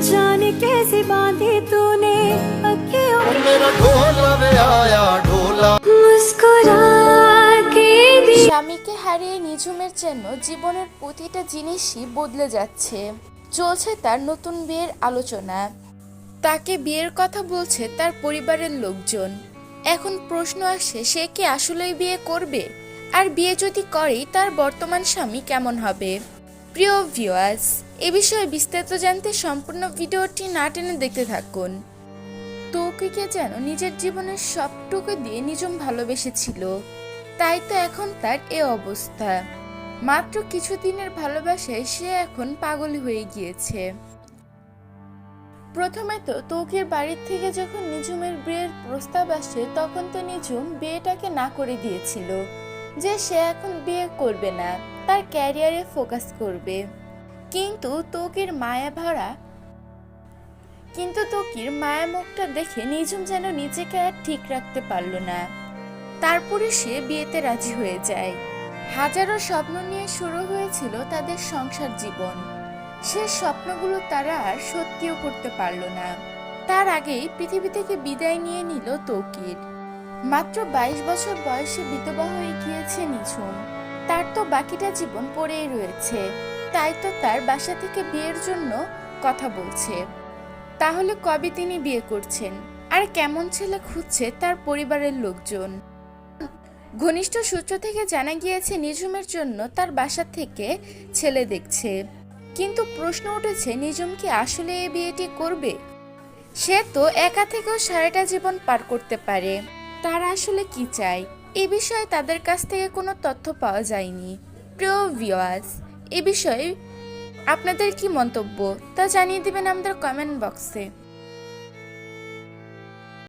जाने कैसे बांधी तूने अखियों ओ मेरा ढोला वे आया ढोला मुस्कुरा के दी স্বামীকে হারিয়ে নিঝুমের জন্য জীবনের প্রতিটা জিনিসই বদলে যাচ্ছে চলছে তার নতুন বিয়ের আলোচনা তাকে বিয়ের কথা বলছে তার পরিবারের লোকজন এখন প্রশ্ন আসে সে কি আসলেই বিয়ে করবে আর বিয়ে যদি করেই তার বর্তমান স্বামী কেমন হবে প্রিয় ভিউয়ার্স, এ বিষয়ে বিস্তারিত জানতে সম্পূর্ণ ভিডিওটি না টেনে দেখতে থাকুন। তৌকিকে যেন নিজের জীবনের সবটুকু দিয়ে নিজম ভালোবেসেছিল। তাই তো এখন তার এ অবস্থা। মাত্র কিছুদিনের ভালোবাসায় সে এখন পাগল হয়ে গিয়েছে। প্রথমে তো তৌকির বাড়ির থেকে যখন নিঝুমের বিয়ের প্রস্তাব আসে, তখন তো নিঝুম বিয়েটাকে না করে দিয়েছিল। যে সে এখন বিয়ে করবে না, তার ক্যারিয়ারে ফোকাস করবে। কিন্তু তৌকির মায়া ভরা, কিন্তু তকির মায়া মুখটা দেখে নিঝুম যেন নিজেকে আর ঠিক রাখতে পারল না। তারপরে সে বিয়েতে রাজি হয়ে যায়। হাজারো স্বপ্ন নিয়ে শুরু হয়েছিল তাদের সংসার জীবন। সে স্বপ্নগুলো তারা আর সত্যিও করতে পারল না। তার আগেই পৃথিবী থেকে বিদায় নিয়ে নিল তৌকির মাত্র বাইশ বছর বয়সে বিধবা হয়ে গিয়েছে নিঝুম। তার তো বাকিটা জীবন পড়েই রয়েছে। তাই তো তার বাসা থেকে বিয়ের জন্য কথা বলছে। তাহলে কবে তিনি বিয়ে করছেন? আর কেমন ছেলে খুঁজছে তার পরিবারের লোকজন? ঘনিষ্ঠ সূত্র থেকে জানা গিয়েছে, নিঝুমের জন্য তার বাসা থেকে ছেলে দেখছে। কিন্তু প্রশ্ন উঠেছে, নিঝুম কি আসলে এই বিয়েটি করবে? সে তো একা থেকেও সারাটা জীবন পার করতে পারে। তারা আসলে কি চায়? এ বিষয়ে তাদের কাছ থেকে কোনো তথ্য পাওয়া যায়নি। প্রিয় ভিওয়ার্স এ বিষয়ে আপনাদের কি মন্তব্য তা জানিয়ে দেবেন আমাদের কমেন্ট বক্সে